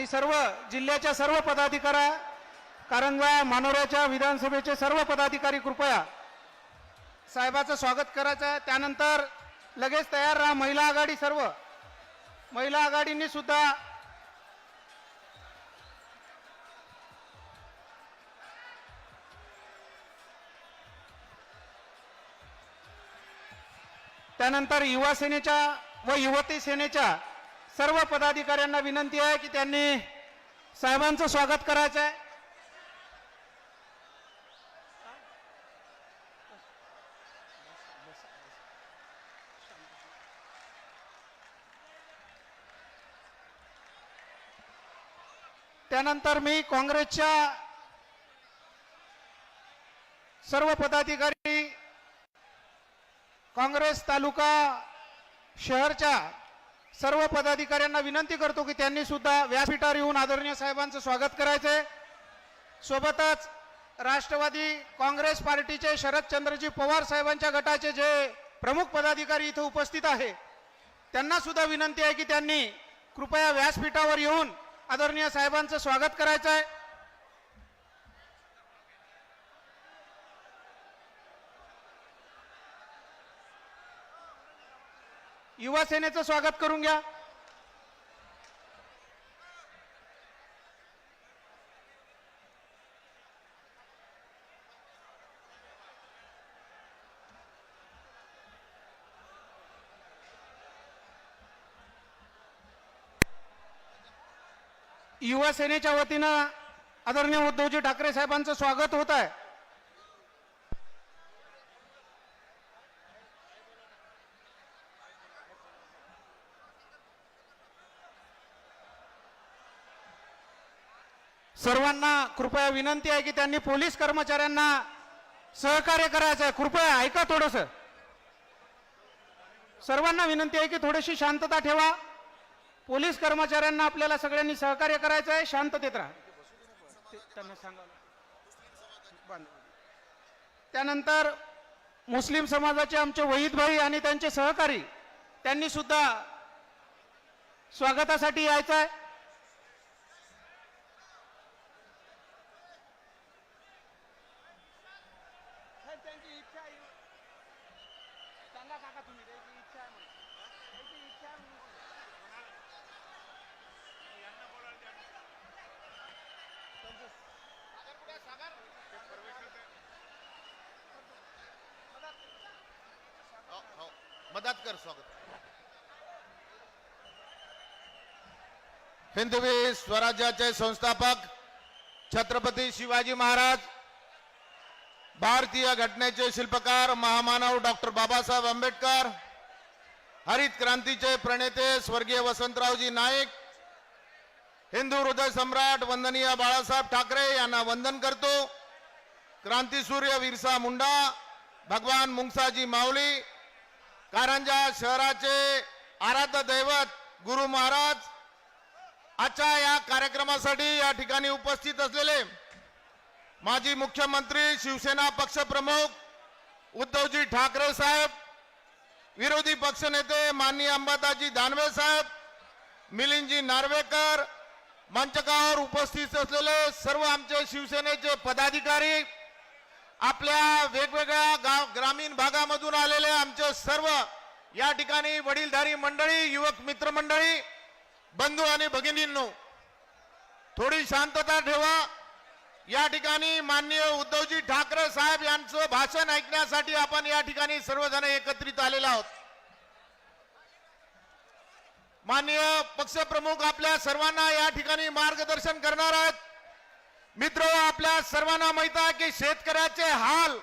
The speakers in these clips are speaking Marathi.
मी सर्व जिल्ह्याच्या सर्व पदाधिकाऱ्या कारंजा मानोऱ्याच्या विधानसभेचे सर्व पदाधिकारी कृपया साहेबाचं स्वागत करायचं. त्यानंतर लगेच तयार राहा महिला आघाडी सर्व. महिला आघाडींनी सुद्धा त्यानंतर युवा सेनेच्या व युवती सेनेच्या सर्व पदाधिकाऱ्यांना विनंती आहे की त्यांनी साहेबांचं स्वागत करायचं आहे. त्यानंतर मी काँग्रेसच्या सर्व पदाधिकारी काँग्रेस तालुका शहरच्या सर्व पदाधिकाऱ्यांना विनंती करतो की त्यांनी सुद्धा व्यासपीठावर येऊन आदरणीय साहेबांचं स्वागत करायचंय. सोबतच राष्ट्रवादी काँग्रेस पार्टीचे शरदचंद्रजी पवार साहेबांच्या गटाचे जे प्रमुख पदाधिकारी इथं उपस्थित आहे त्यांना सुद्धा विनंती आहे की त्यांनी कृपया व्यासपीठावर येऊन आदरणीय साहेबांचं स्वागत करायचं आहे युवा सेनेचं स्वागत करून घ्या. युवा सेनेच्या वतीनं आदरणीय उद्धवजी ठाकरे साहेबांचं स्वागत होत आहे. सर्वांना कृपया विनंती आहे की त्यांनी पोलीस कर्मचाऱ्यांना सहकार्य करायचं आहे. कृपया ऐका थोडस. सर्वांना विनंती आहे की थोडीशी शांतता ठेवा. पोलीस कर्मचाऱ्यांना आपल्याला सगळ्यांनी सहकार्य करायचं आहे. शांततेत राहा. त्यांना सांगा. त्यानंतर मुस्लिम समाजाचे आमचे वहीद भाई आणि त्यांचे सहकारी त्यांनी सुद्धा स्वागतासाठी यायचं आहे. इच्छा आहे हो, हो. मदत कर स्वागत हिंदवी स्वराज्याचे संस्थापक छत्रपती शिवाजी महाराज भारतीय घटनेचे शिल्पकार महामानव डॉक्टर बाबासाहेब आंबेडकर हरित क्रांतीचे प्रणेते स्वर्गीय वसंतरावजी नाईक हिंदू हृदय सम्राट वंदनीय बाळासाहेब ठाकरे यांना वंदन करतो. क्रांतीसूर्य विरसा मुंडा भगवान मुंगसाजी माऊली कारंजा शहराचे आराध्य दैवत गुरु महाराज आजच्या या कार्यक्रमासाठी या ठिकाणी उपस्थित असलेले माजी मुख्यमंत्री शिवसेना पक्षप्रमुख उद्धवजी ठाकरे साहेब विरोधी पक्षनेते माननीय अंबादाजी दानवे साहेब मिलिंदजी नार्वेकर मंचकावर उपस्थित असलेले सर्व आमचे शिवसेनेचे पदाधिकारी आपल्या वेगवेगळ्या गाव ग्रामीण भागामधून आलेले आमचे सर्व या ठिकाणी वडीलधारी मंडळी युवक मित्रमंडळी बंधू आणि भगिनींनो थोडी शांतता ठेवा. या ठिकाणी माननीय उद्धवजी ठाकरे साहेब यांचं भाषण ऐकण्यासाठी आपण या ठिकाणी सर्वजण एकत्रित आलेलो आहोत. माननीय पक्षप्रमुख आपल्या सर्वांना या ठिकाणी मार्गदर्शन करणार आहेत. मित्र आपल्या सर्वांना माहीत आहे की शेतकऱ्याचे हाल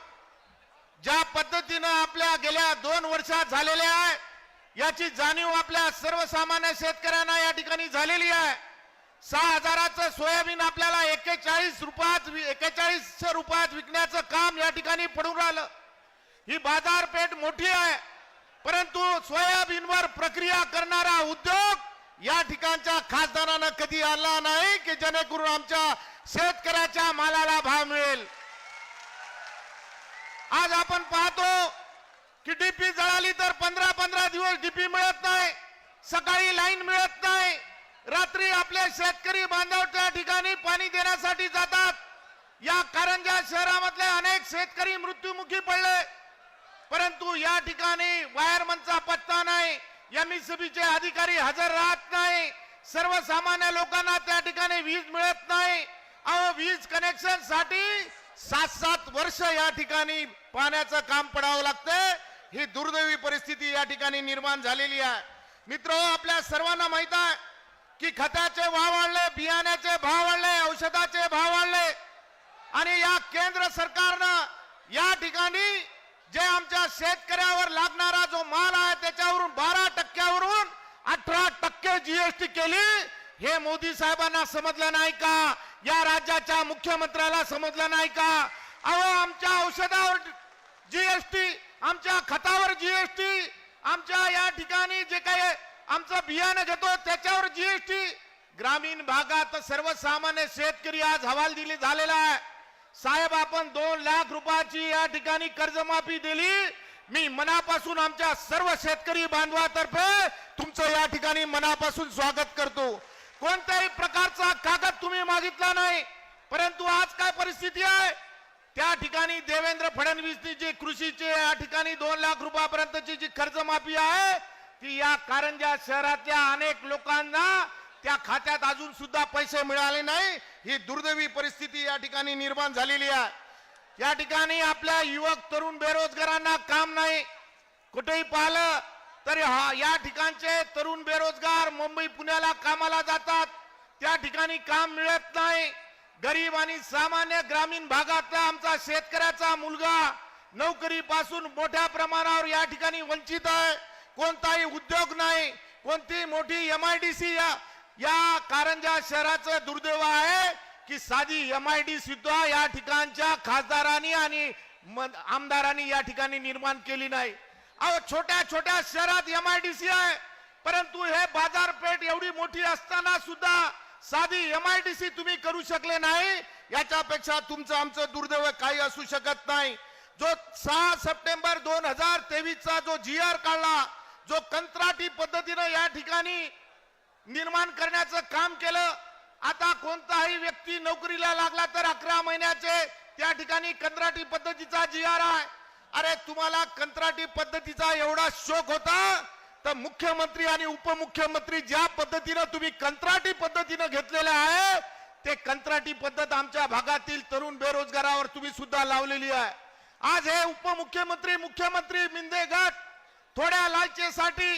ज्या पद्धतीनं आपल्या गेल्या दोन वर्षात झालेले आहे याची जाणीव आपल्या सर्वसामान्य शेतकऱ्यांना या ठिकाणी झालेली आहे. सहा हजाराचं सोयाबीन आपल्याला एक्केचाळीस रुपयात एक्केचाळीसशे रुपयात विकण्याचं काम या ठिकाणी पडून राहिलं. ही बाजारपेठ मोठी आहे. परंतु सोयाबीनवर प्रक्रिया करणारा उद्योग या ठिकाणच्या खासदारानं कधी आला नाही की जेणेकरून आमच्या शेतकऱ्याच्या मालाला भाव मिळेल? आज आपण पाहतो की डीपी जळाली तर पंधरा पंधरा दिवस डीपी मिळत नाही. सकाळी लाईन मिळत नाही. रात्री आपले शेतकरी बांधव त्या ठिकाणी पाणी देण्यासाठी जातात. या कारंजा शहरामधले अनेक शेतकरी मृत्युमुखी पडले परंतु या ठिकाणी वायरमनचा पत्ता नाही एमईसीबीचे अधिकारी हजर राहत नाही सर्वसामान्य लोकांना त्या ठिकाणी वीज मिळत नाही. अहो वीज कनेक्शनसाठी सात सात वर्ष या ठिकाणी पाण्याचं काम पडावं लागतंय. ही दुर्दैवी परिस्थिती या ठिकाणी निर्माण झालेली आहे. मित्र आपल्या सर्वांना माहीत आहे की खताचे भाव वाढले बियाण्याचे भाव वाढले औषधाचे भाव वाढले. आणि या केंद्र सरकारनं या ठिकाणी जे आमच्या शेतकऱ्यावर लागणारा जो माल आहे त्याच्यावरून बारा टक्क्यावरून अठरा टक्के जीएसटी केली. हे मोदी साहेबांना समजलं नाही का? या राज्याच्या मुख्यमंत्र्याला समजलं नाही का? अहो आमच्या औषधावर जीएसटी आमच्या खतावर जीएसटी आमच्या या ठिकाणी जे काही आमचं बियाणं घेतो त्याच्यावर जीएसटी ग्रामीण भागात सर्वसामान्य शेतकरी आज हवाल दिली झालेला आहे. साहेब आपण दोन लाख रुपयाची या ठिकाणी कर्जमाफी दिली. मी मनापासून आमच्या सर्व शेतकरी बांधवातर्फे तुमचं या ठिकाणी मनापासून स्वागत करतो. कोणत्याही प्रकारचा कागद तुम्ही मागितला नाही. परंतु आज काय परिस्थिती आहे? त्या ठिकाणी देवेंद्र फडणवीसनी जी कृषीचे या ठिकाणी दोन लाख रुपयापर्यंतची जी कर्जमाफी आहे की या कारंजा शहरातल्या अनेक लोकांना त्या खात्यात अजून सुद्धा पैसे मिळाले नाही ही दुर्दैवी परिस्थिती या ठिकाणी निर्माण झालेली आहे. या ठिकाणी आपल्या युवक तरुण बेरोजगारांना काम नाही. कुठेही पाहिलं तरी हा या ठिकाणचे तरुण बेरोजगार मुंबई पुण्याला कामाला जातात. त्या ठिकाणी काम मिळत नाही. गरीब आणि सामान्य ग्रामीण भागातला आमचा शेतकऱ्याचा मुलगा नोकरीपासून मोठ्या प्रमाणावर या ठिकाणी वंचित आहे. कोणताही उद्योग नाही कोणती मोठी एम आय डी सी या या कारंजा शहराचं दुर्दैव आहे की साधी एम आय डी सुद्धा या ठिकाणच्या खासदारांनी आणि आमदारांनी या ठिकाणी निर्माण केली नाही. अहो छोट्या छोट्या शहरात एम आय डी सी आहे परंतु हे बाजारपेठ एवढी मोठी असताना सुद्धा साधी एम आय डी सी तुम्ही करू शकले नाही याच्यापेक्षा तुमचं आमचं दुर्दैव काही असू शकत नाही. जो सहा सप्टेंबर दोन हजार तेवीसचा जो जी आर काढला जो कंत्राटी पद्धतीनं या ठिकाणी निर्माण करण्याचं काम केलं आता कोणताही व्यक्ती नोकरीला लागला तर अकरा महिन्याचे त्या ठिकाणी कंत्राटी पद्धतीचा जी आर आहे अरे तुम्हाला कंत्राटी पद्धतीचा एवढा शोक होता? तर मुख्यमंत्री आणि उपमुख्यमंत्री ज्या पद्धतीनं तुम्ही कंत्राटी पद्धतीनं घेतलेलं आहे ते कंत्राटी पद्धत आमच्या भागातील तरुण बेरोजगारावर तुम्ही सुद्धा लावलेली आहे. आज हे उपमुख्यमंत्री मुख्यमंत्री मिंदे गट थोड्या लालचेसाठी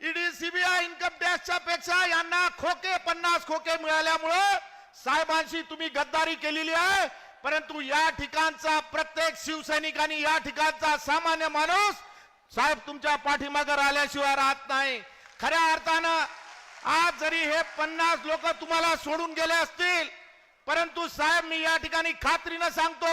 ईडी सीबीआय इन्कम टॅक्सच्या पेक्षा यांना खोके पन्नास खोके मिळाल्यामुळं साहेबांशी तुम्ही गद्दारी केलेली आहे. परंतु या ठिकाणचा प्रत्येक शिवसैनिकांनी या ठिकाणचा सामान्य माणूस साहेब तुमच्या पाठीमागे राहिल्याशिवाय राहत नाही. खऱ्या अर्थानं आज जरी हे पन्नास लोक तुम्हाला सोडून गेले असतील परंतु साहेब मी या ठिकाणी खात्रीनं सांगतो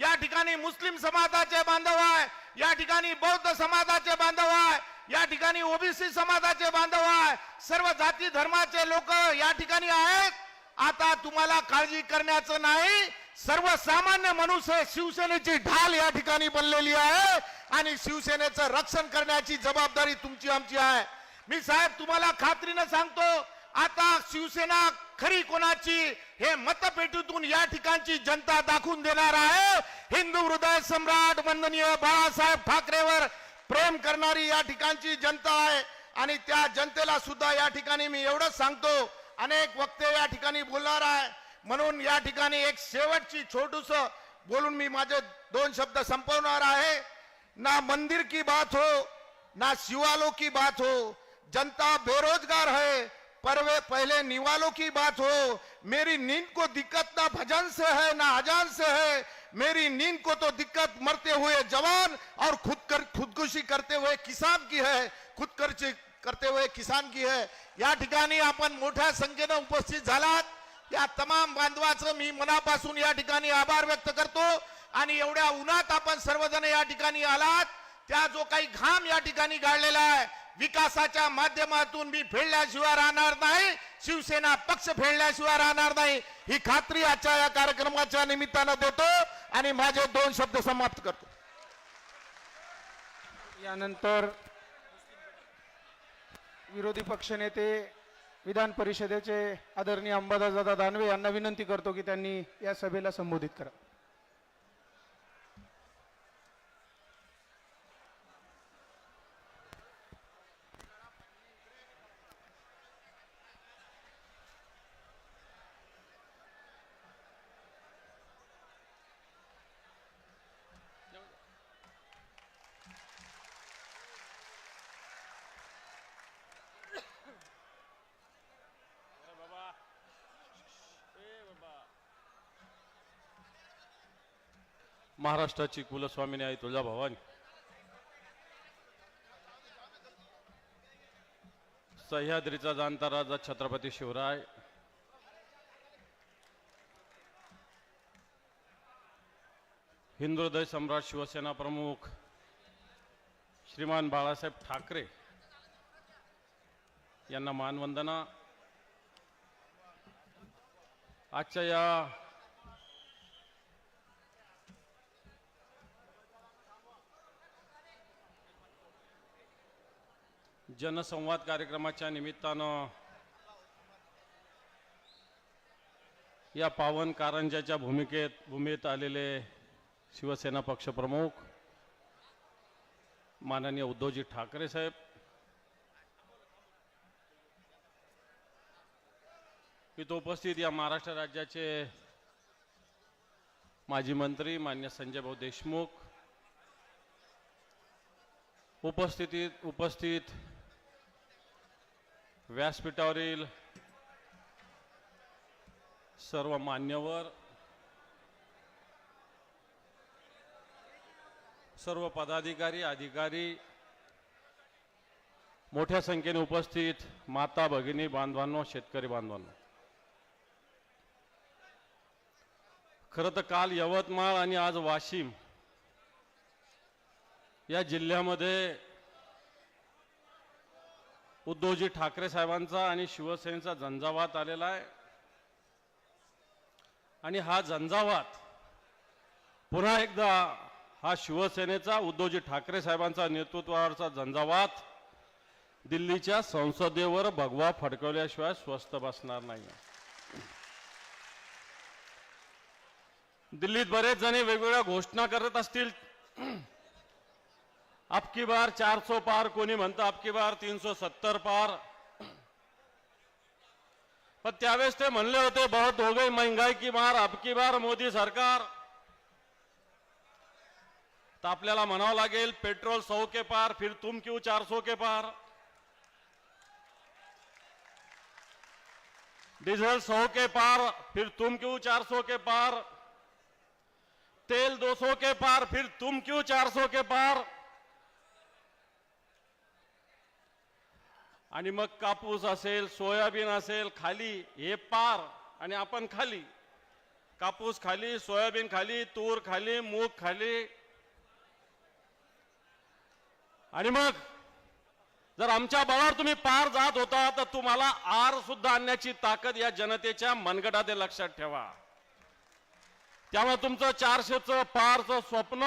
या ठिकाणी मुस्लिम समाजाचे बांधव आहे. या ठिकाणी बौद्ध समाजाचे बांधव आहे या ठिकाणी ओबीसी समाजाचे बांधव आहे सर्व जाती धर्माचे लोक या ठिकाणी आहेत. आता तुम्हाला काळजी करण्याचं नाही सर्वसामान्य मनुष्य शिवसेनेची ढाल या ठिकाणी बनलेली आहे आणि शिवसेनेचं रक्षण करण्याची जबाबदारी तुमची आमची आहे. मी साहेब तुम्हाला खात्रीनं सांगतो आता शिवसेना खरी कोणाची हे मतपेटीतून या ठिकाणची जनता दाखवून देणार आहे. हिंदू हृदय सम्राट वंदनीय बाळासाहेब ठाकरेवर प्रेम करणारी या ठिकाणची जनता आहे. आणि त्या जनतेला सुद्धा या ठिकाणी मी एवढंच सांगतो अनेक वक्ते या ठिकाणी बोलणार आहे. म्हणून या ठिकाणी एक शेवटची छोटूस बोलून मी माझे दोन शब्द संपवणार आहे. ना मंदिर की बात हो ना शिवालो की बात हो. जनता बेरोजगार है पर वे पहले निवालों की बात हो। मेरी नींद को दिक्कत ना भजन से है ना अजान से है। मेरी नींद को तो दिक्कत मरते हुए जवान और खुद कर खुदकुशी करते हुए किसान की है खुदकर्ची करते हुए किसान की है। या ठिकाणी आपण मोठ्या संख्येनं उपस्थित झालात या तमाम बांधवाचं मी मनापासून या ठिकाणी आभार व्यक्त करतो आणि एवढ्या उन्हात आपण सर्वजण या ठिकाणी आलात त्या जो काही घाम या ठिकाणी गाळलेला आहे विकासाच्या माध्यमातून मी फेडल्याशिवाय राहणार नाही शिवसेना पक्ष फेडल्याशिवाय राहणार नाही. ही खात्री आजच्या या कार्यक्रमाच्या निमित्तानं देतो आणि माझे दोन शब्द समाप्त करतो. यानंतर विरोधी पक्षनेते विधान परिषदेचे आदरणीय अंबादासदादा दानवे यांना विनंती करतो की त्यांनी या सभेला संबोधित करा. महाराष्ट्राची कुलस्वामिनी आई भवानी. सह्याद्रीचा जाणता राजा छत्रपती शिवराय. हिंदुदय सम्राट शिवसेना प्रमुख श्रीमान बाळासाहेब ठाकरे यांना मानवंदना. आजच्या या जनसंवाद कार्यक्रमाच्या निमित्तानं या पावन कारंजाच्या भूमिकेत भूमीत आलेले शिवसेना पक्षप्रमुख माननीय उद्धवजी ठाकरे साहेब इथं उपस्थित या महाराष्ट्र राज्याचे माजी मंत्री मान्य संजय भाऊ देशमुख उपस्थितीत उपस्थित व्यासपीठावरील सर्व मान्यवर सर्व पदाधिकारी अधिकारी मोठ्या संख्येने उपस्थित माता भगिनी बांधवांनो शेतकरी बांधवांनो. खरं तर काल यवतमाळ आणि आज वाशिम या जिल्ह्यामध्ये उद्धवजी ठाकरे साहेबांचा आणि शिवसेनेचा झंझावात आलेला आहे. आणि हा झंझावात पुन्हा एकदा हा शिवसेनेचा उद्धवजी ठाकरे साहेबांचा नेतृत्वावरचा झंझावात दिल्लीच्या संसदेवर भगवा फडकवल्याशिवाय स्वस्थ बसणार नाही दिल्लीत बरेच जण वेगवेगळ्या घोषणा करत असतील. अबकी बार चार सौ पार कोणी म्हणतं अबकी बार तीन सौ सत्तर पार। पण त्यावेळेस ते होते, बहुत हो गई महँगाई की मार अबकी बार मोदी सरकार। तर आपल्याला म्हणावं लागेल, पेट्रोल सौ के पार, फिर तुम क्यों चार सौ के पार? डीजल सौ के पार, फिर तुम क्यों चार सौ के पार? तेल 200 के पार, फिर तुम क्यों 400 के पार? आणि मग कापूस असेल सोयाबीन असेल खाली हे पार आणि आपण खाली. कापूस खाली सोयाबीन खाली तूर खाली मूग खाली. आणि मग जर आमच्या बळावर तुम्ही पार जात होता तर तुम्हाला आर सुद्धा आणण्याची ताकद या जनतेच्या मनगटात लक्षात ठेवा. त्यामुळे तुमचं चारशेचं पारचं स्वप्न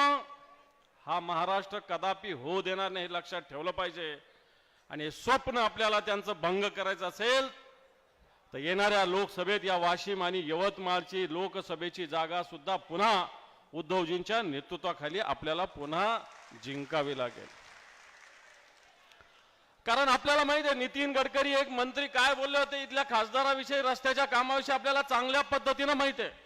हा महाराष्ट्र कदापि होऊ देणार नाही हे लक्षात ठेवलं पाहिजे. आणि स्वप्न आपल्याला त्यांचं भंग करायचं असेल तर येणाऱ्या लोकसभेत या वाशिम आणि यवतमाळची लोकसभेची जागा सुद्धा पुन्हा उद्धवजींच्या नेतृत्वाखाली आपल्याला पुन्हा जिंकावी लागेल. कारण आपल्याला माहिती आहे नितीन गडकरी एक मंत्री काय बोलले होते इथल्या खासदाराविषयी रस्त्याच्या कामाविषयी आपल्याला चांगल्या पद्धतीनं माहिती आहे.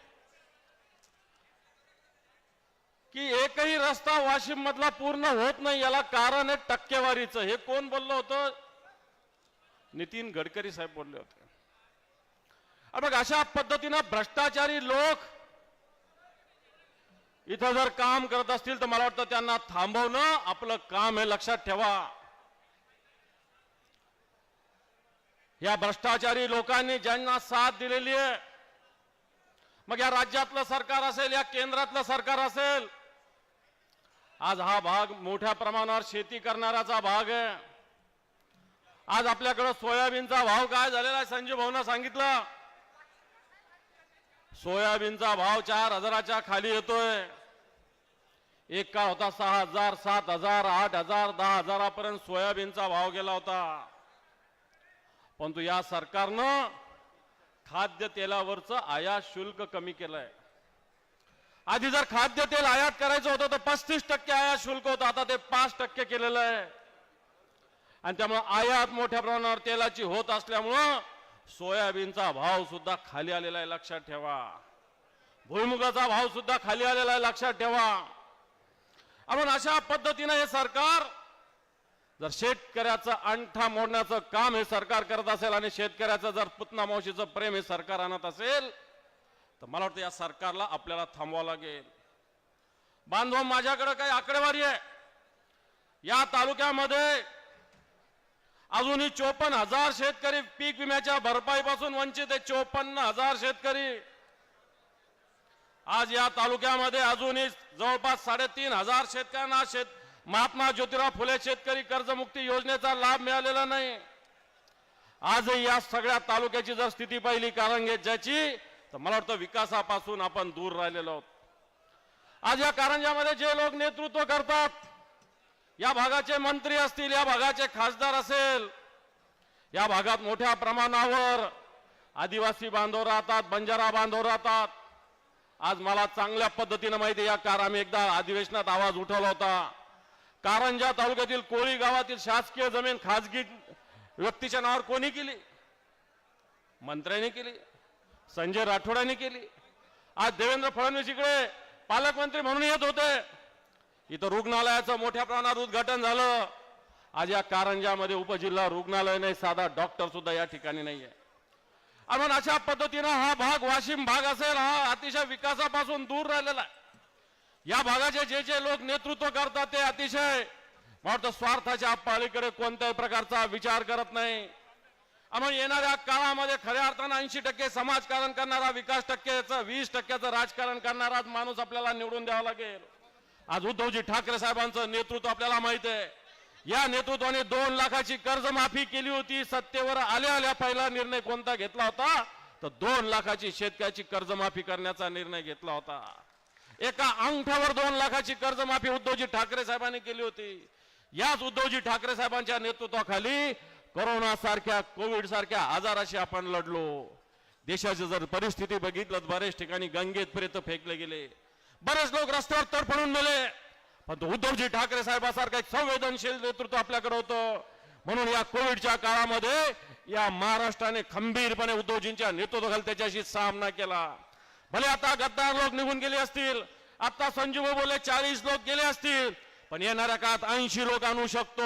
की एकही रस्ता वाशिम मधला पूर्ण होत नाही याला कारण आहे टक्केवारीचं. हे कोण बोललं होतं? नितीन गडकरी साहेब बोलले होते. बघ अशा पद्धतीनं भ्रष्टाचारी लोक इथं जर काम करत असतील तर मला वाटतं त्यांना थांबवणं आपलं काम हे लक्षात ठेवा. या भ्रष्टाचारी लोकांनी ज्यांना साथ दिलेली आहे मग या राज्यातलं सरकार असेल या केंद्रातलं सरकार असेल आज हा भाग मोठ्या प्रमाणावर शेती करणाऱ्याचा भाग आहे. आज आपल्याकडं सोयाबीनचा भाव काय झालेला आहे संजीव भाऊना सांगितलं? सोयाबीनचा भाव चार हजाराच्या खाली येतोय. एक काळ होता सहा हजार सात हजार आठ हजार दहा हजारापर्यंत सोयाबीनचा भाव गेला होता. परंतु या सरकारनं खाद्य तेलावरचं आयात शुल्क कमी केलंय. आधी जर खाद्य तेल आयात करायचं होतं तर पस्तीस टक्के आयात शुल्क होतं. आता ते पाच टक्के केलेलं आहे. आणि त्यामुळं आयात मोठ्या प्रमाणावर तेलाची होत असल्यामुळं सोयाबीनचा भाव सुद्धा खाली आलेला आहे लक्षात ठेवा. भुईमुगाचा भाव सुद्धा खाली आलेला आहे लक्षात ठेवा. आपण अशा पद्धतीनं हे सरकार जर शेतकऱ्याचं अंगठा मोडण्याचं काम हे सरकार करत असेल आणि शेतकऱ्याचं जर पुतना मावशीचं प्रेम हे सरकार आणत असेल तर मला वाटतं या सरकारला आपल्याला थांबवावं लागेल. बांधव माझ्याकडे काही आकडेवारी आहे. या तालुक्यामध्ये अजूनही चोपन्न हजार शेतकरी पीक विम्याच्या भरपाईपासून वंचित आहे. चोपन्न हजार शेतकरी. आज या तालुक्यामध्ये अजूनही जवळपास साडेतीन हजार शेतकऱ्यांना शेत महात्मा ज्योतिराव फुले शेतकरी कर्जमुक्ती योजनेचा लाभ मिळालेला नाही. आजही या सगळ्या तालुक्याची जर स्थिती पाहिली कारण ज्याची तर मला वाटतं विकासापासून आपण दूर राहिलेलो आहोत. आज या कारंजामध्ये जे लोक नेतृत्व करतात या भागाचे मंत्री असतील या भागाचे खासदार असेल या भागात मोठ्या प्रमाणावर आदिवासी बांधव राहतात बंजारा बांधव राहतात. आज मला चांगल्या पद्धतीनं माहिती या कार आम्ही एकदा अधिवेशनात आवाज उठवला होता. कारंजा तालुक्यातील कोळी गावातील शासकीय जमीन खाजगी व्यक्तीच्या नावावर कोणी केली? मंत्र्यांनी केली. संजय राठोडांनी केली. आज देवेंद्र फडणवीस इकडे पालकमंत्री म्हणून येत होते. इथं रुग्णालयाचं मोठ्या प्रमाणात उद्घाटन झालं. आज या कारंजामध्ये उपजिल्हा रुग्णालय नाही साधा डॉक्टर सुद्धा या ठिकाणी नाहीये. आपण अशा पद्धतीनं हा भाग वाशिम भाग असेल हा अतिशय विकासापासून दूर राहिलेला आहे. या भागाचे जे जे लोक नेतृत्व करतात ते अतिशय मला वाटतं स्वार्थाच्या पलीकडे कोणत्याही प्रकारचा विचार करत नाही. आपण म्हणजे येणाऱ्या काळामध्ये खऱ्या अर्थानं ऐंशी टक्के समाजकारण करणारा विकास टक्केचं वीस टक्क्याचं राजकारण करणारा माणूस आपल्याला निवडून द्यावा लागेल. आज उद्धवजी ठाकरे साहेबांचं नेतृत्व आपल्याला माहीत आहे. या नेतृत्वाने दोन लाखाची कर्जमाफी केली होती सत्तेवर आल्या आल्या पहिला निर्णय कोणता घेतला होता? तर दोन लाखाची शेतकऱ्याची कर्जमाफी करण्याचा निर्णय घेतला होता. एका अंगठ्यावर दोन लाखाची कर्जमाफी उद्धवजी ठाकरे साहेबांनी केली होती. याच उद्धवजी ठाकरे साहेबांच्या नेतृत्वाखाली करोनासारख्या कोविड सारख्या आजाराशी आपण लढलो. देशाची जर परिस्थिती बघितलं तर बरेच ठिकाणी गंगेत पर्यंत फेकले गेले. बरेच लोक रस्त्यावर तडफडून मेले पण उद्धवजी ठाकरे साहेबासारखं एक संवेदनशील नेतृत्व आपल्याकडे होतं. म्हणून या कोविडच्या काळामध्ये या महाराष्ट्राने खंबीरपणे उद्धवजींच्या नेतृत्वाखाली त्याच्याशी सामना केला. भले आता गद्दार लोक निघून गेले असतील आता संजीव बोले चाळीस लोक गेले असतील पण येणाऱ्या काळात ऐंशी लोक आणू शकतो.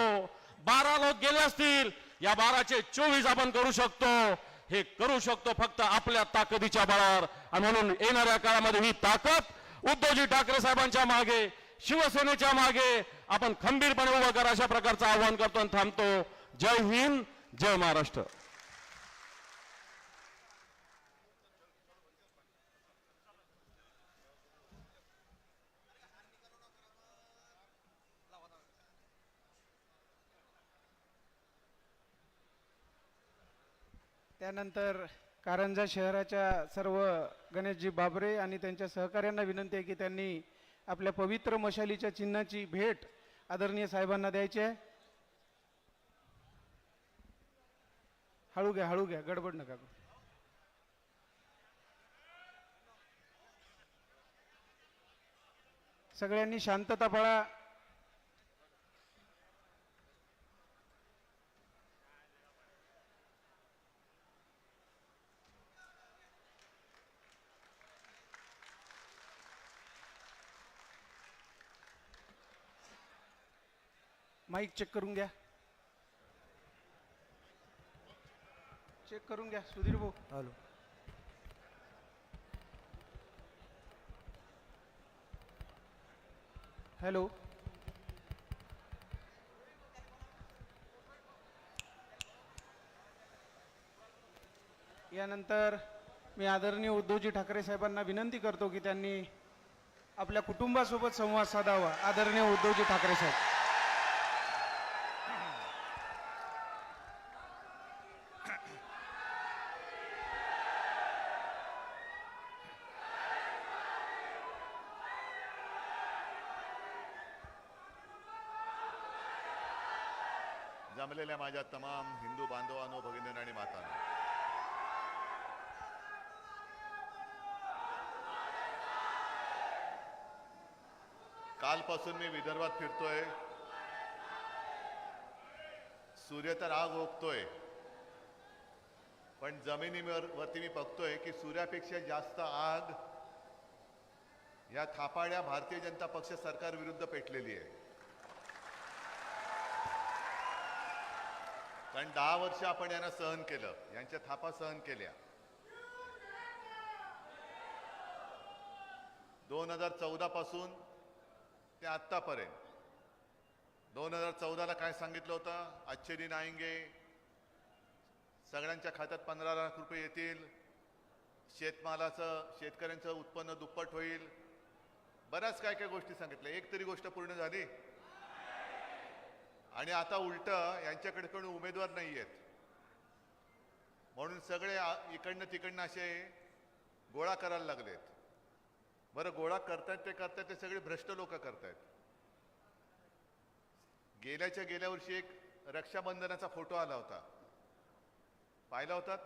बारा लोक गेले असतील या बाराचे चोवीस आपण करू शकतो. हे करू शकतो फक्त आपल्या ताकदीच्या बळावर. आणि म्हणून येणाऱ्या काळामध्ये ही ताकद उद्धवजी ठाकरे साहेबांच्या मागे शिवसेनेच्या मागे आपण खंबीरपणे उभं करा अशा प्रकारचं आवाहन करतो आणि थांबतो. जय हिंद जय महाराष्ट्र. त्यानंतर कारंजा शहराच्या सर्व गणेशजी बाबरे आणि त्यांच्या सहकाऱ्यांना विनंती आहे की त्यांनी आपल्या पवित्र मशालीच्या चिन्हाची भेट आदरणीय साहेबांना द्यायची आहे हळू घ्या हळू घ्या गडबड नका करू. सगळ्यांनी शांतता पाळा माईक चेक करून घ्या. चेक करून घ्या सुधीर भाऊ. हॅलो. हॅलो. यानंतर मी आदरणीय उद्धवजी ठाकरे साहेबांना विनंती करतो की त्यांनी आपल्या कुटुंबासोबत संवाद साधावा. आदरणीय उद्धवजी ठाकरे साहेब. जमलेल्या माझ्या तमाम हिंदू बांधवांनो भगिनींनो आणि मातांना. कालपासून मी विदर्भात फिरतोय. सूर्य तर आग ओकतोय. पण जमिनीवर वरती मी बघतोय की सूर्यापेक्षा जास्त आग या थापाड्या भारतीय जनता पक्ष सरकार विरुद्ध पेटलेली आहे. कारण दहा वर्ष आपण यांना सहन केलं. यांच्या थापा सहन केल्या. दोन हजार चौदा पासून ते आत्तापर्यंत. दोन हजार चौदाला काय सांगितलं होतं? अच्छे दिन आएंगे सगळ्यांच्या खात्यात पंधरा लाख रुपये येतील. शेतमालाचं शेतकऱ्यांचं उत्पन्न दुप्पट होईल. बऱ्याच काय काय गोष्टी सांगितल्या. एक तरी गोष्ट पूर्ण झाली. आणि आता उलट यांच्याकडे कोणी उमेदवार नाही आहेत म्हणून सगळे इकडनं तिकडनं असे गोळा करायला लागलेत. बरं गोळा करतायत ते करतायत ते सगळे भ्रष्ट लोक करतायत. गेल्याच्या गेल्या वर्षी एक रक्षाबंधनाचा फोटो आला होता. पाहिला होतात?